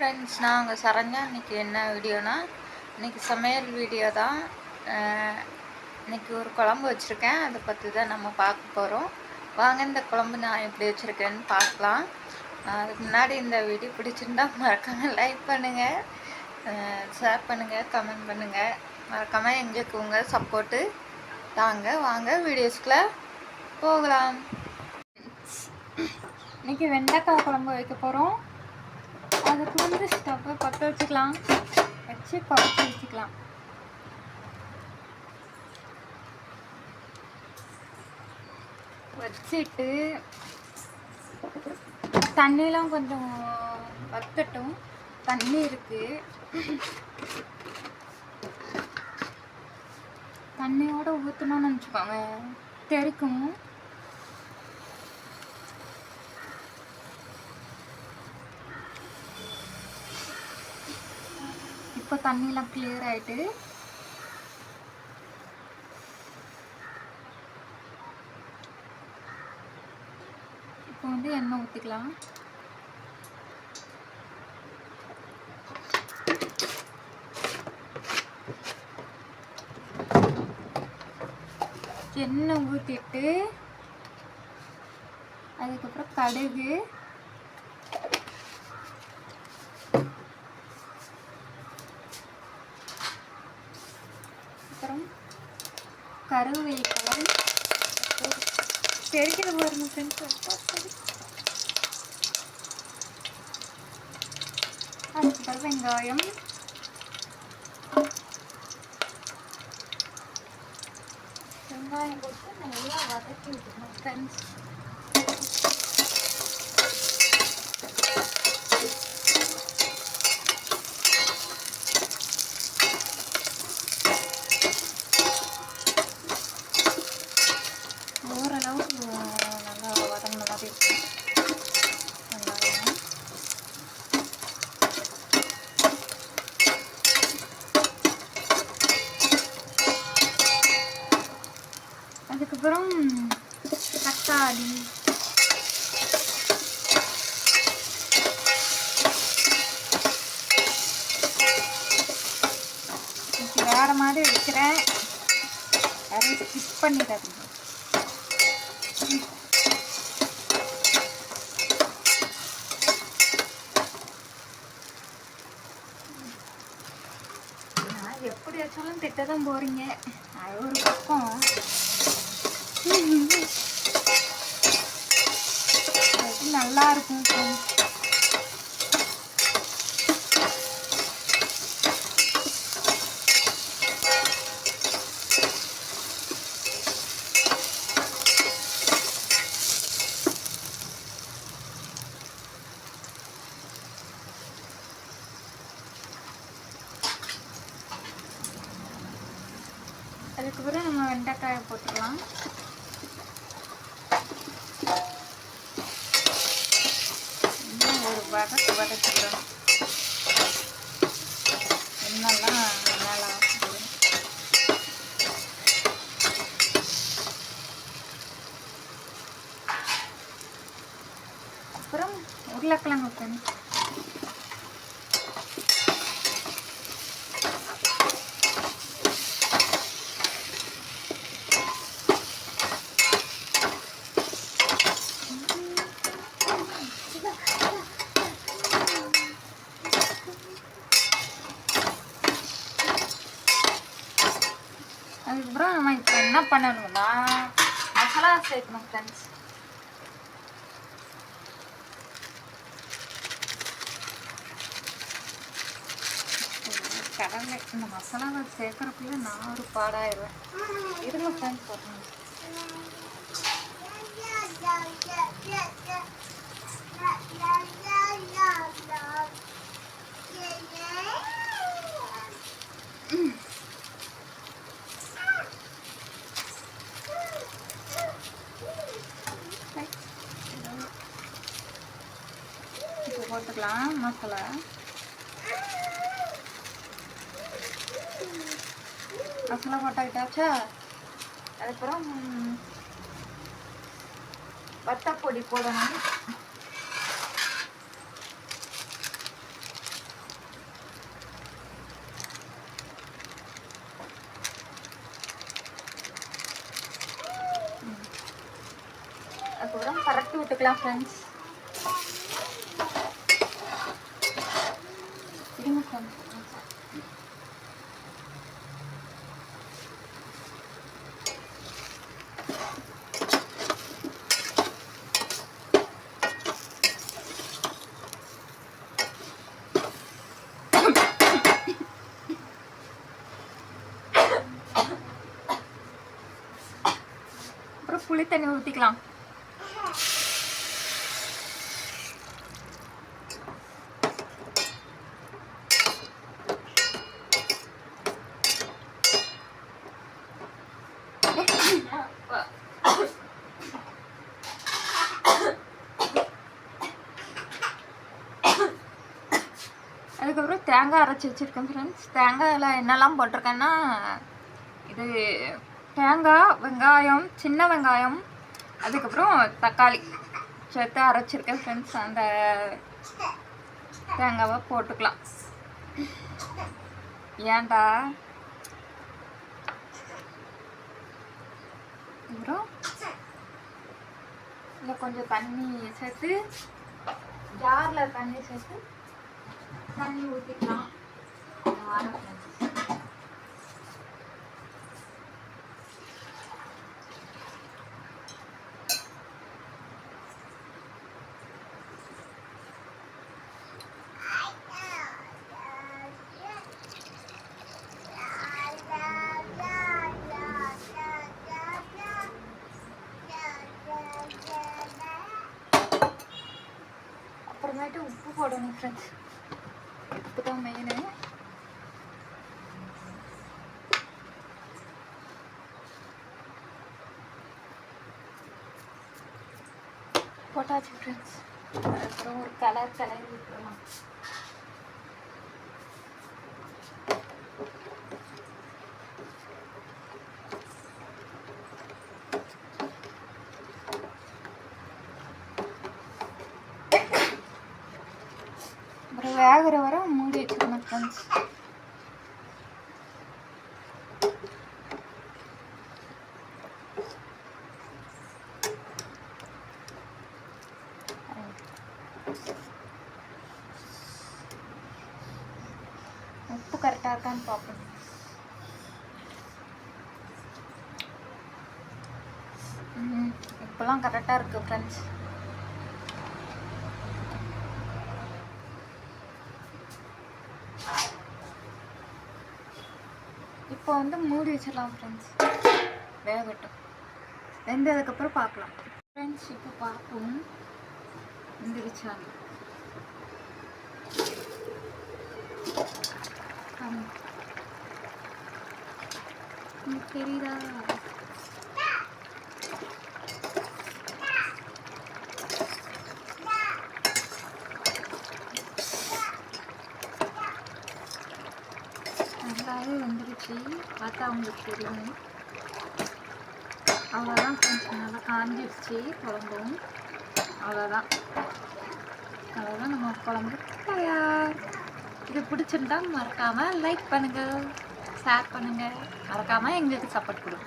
Friends நான் உங்கள் சரஞ்சா இன்றைக்கி என்ன வீடியோனா இன்றைக்கி சமையல் வீடியோ தான். இன்றைக்கி இன்னைக்கு ஒரு குழம்பு வச்சுருக்கேன். அதை பற்றி தான் நம்ம பார்க்க போகிறோம் வாங்க இந்த குழம்பு நான் எப்படி வச்சுருக்கேன்னு பார்க்கலாம். அதுக்கு முன்னாடி இந்த வீடியோ பிடிச்சிருந்தா மறக்காமல் லைக் பண்ணுங்கள் ஷேர் பண்ணுங்கள் கமெண்ட் பண்ணுங்கள் மறக்காமல் எங்களுக்கு உங்கள் சப்போர்ட்டு தாங்க வாங்க வீடியோஸ்குள்ளே போகலாம். இன்னைக்கு வெண்டைக்காய் குழம்பு வைக்க போகிறோம் அதுக்கு வந்து ஸ்டவ்வை பற்ற வச்சுக்கலாம். வச்சு குறைச்சி வச்சுக்கலாம். வச்சுட்டு தண்ணியெலாம் கொஞ்சம் வத்தட்டும். தண்ணி இருக்குது தண்ணியோடு ஊற்றணும்னு நினச்சிக்கோங்க. தெறிக்கும். இப்போ தண்ணியெலாம் கிளியர் ஆகிட்டு இப்போ வந்து எண்ணெய் ஊற்றிக்கலாம் எண்ணெய் ஊற்றிட்டு அதுக்கப்புறம் கடுகு அப்புறம் கருவேப்பிலை. தெரிக்கிற பாருங்க ஃப்ரெண்ட்ஸ் அதுக்கப்புறம் வெங்காயம். வெங்காயம் போட்டு நல்லா வதக்கி விட்டுக்கணும் ஃப்ரெண்ட்ஸ் ஓரளவுக்கு நல்லா வதங்கின மாதிரி இருக்கும் வெங்காயம் அதுக்கப்புறம் தக்காளி இன்னைக்கு வேற மாதிரி வைக்கிறேன். யாரையும் ஸ்கிப் பண்ணிடாதீங்க. நான் எப்படி வச்சாலும் திட்ட தான் போறீங்க. அது ஒரு பக்கம். அது நல்லா இருக்கும். அதுக்கப்புறம் நம்ம வெண்டைக்காயை போட்டுக்கலாம். ஒரு வதக்கு வதக்கிடணும் என்னெல்லாம் நல்லா அப்புறம் உருளைக்கிழங்கு தண்ணி அதுக்கப்புறம் நம்ம இப்போ என்ன பண்ணணும்னா மசாலா சேர்க்கணும் ஃப்ரெண்ட்ஸ் கடலை இந்த மசாலாவை சேர்க்கறதுக்குள்ள நான் ஒரு பாடாயிருவேன் இருங்க ஃப்ரெண்ட்ஸ் போட்டணும் இப்போ போட்டுக்கலாம் மசாலா. மசாலா போட்டாக்கிட்டாச்சா? அதுக்கப்புறம் வத்தப்பொடி போடணும். அதுக்கப்புறம் பரட்டி விட்டுக்கலாம் ஃப்ரெண்ட்ஸ் அப்புறம் புளி தண்ணி ஊற்றிக்கலாம் அதுக்கப்புறம் தேங்காய் அரைச்சி வச்சுருக்கேன் ஃப்ரெண்ட்ஸ் தேங்காயில் என்னெல்லாம் போட்டிருக்கேன்னா இது தேங்காய் வெங்காயம் சின்ன வெங்காயம் அதுக்கப்புறம் தக்காளி. சேர்த்து அரைச்சிருக்கேன் ஃப்ரெண்ட்ஸ் அந்த தேங்காவை போட்டுக்கலாம். ஏன்டா? அப்புறம் இதில் கொஞ்சம் தண்ணி சேர்த்து ஜாரில் தண்ணி சேர்த்து தண்ணி ஊற்றிக்கலாம் அப்புறமேட்டு உப்பு போடணும் ஃப்ரெண்ட்ஸ் உப்பு தான் மெயினு போட்டாச்சு ஃப்ரெண்ட்ஸ் அப்புறம் ஒரு கலர் கலர் விட்டுறலாம் அப்புறம் வேகிற வர மூடி வச்சுக்கணும் ஃப்ரெண்ட்ஸ் உப்பு கரெக்டாக இருக்கான்னு பார்ப்போம். ம் இப்போலாம் கரெக்டாக இருக்குது ஃப்ரெண்ட்ஸ் இப்போ வந்து மூடி வச்சிடலாம் ஃப்ரெண்ட்ஸ் வேகட்டும். வெந்ததுக்கப்புறம் பார்க்கலாம். ஃப்ரெண்ட்ஸ் இப்போ பார்ப்போம். வெந்துருச்சாங்க தெரியுதா? வந்துருச்சு பார்த்தா அவங்களுக்கு தெரியும். அவ்வளோதான் கொஞ்சம் நல்லா காஞ்சிடுச்சு குழம்பும். அவ்வளோதான் அவ்வளோதான் நம்ம குழம்பு. தயார் இது பிடிச்சிருந்தா மறக்காமல் லைக் பண்ணுங்கள் ஷேர் பண்ணுங்கள் மறக்காமல் எங்களுக்கு சப்போர்ட் கொடுங்க.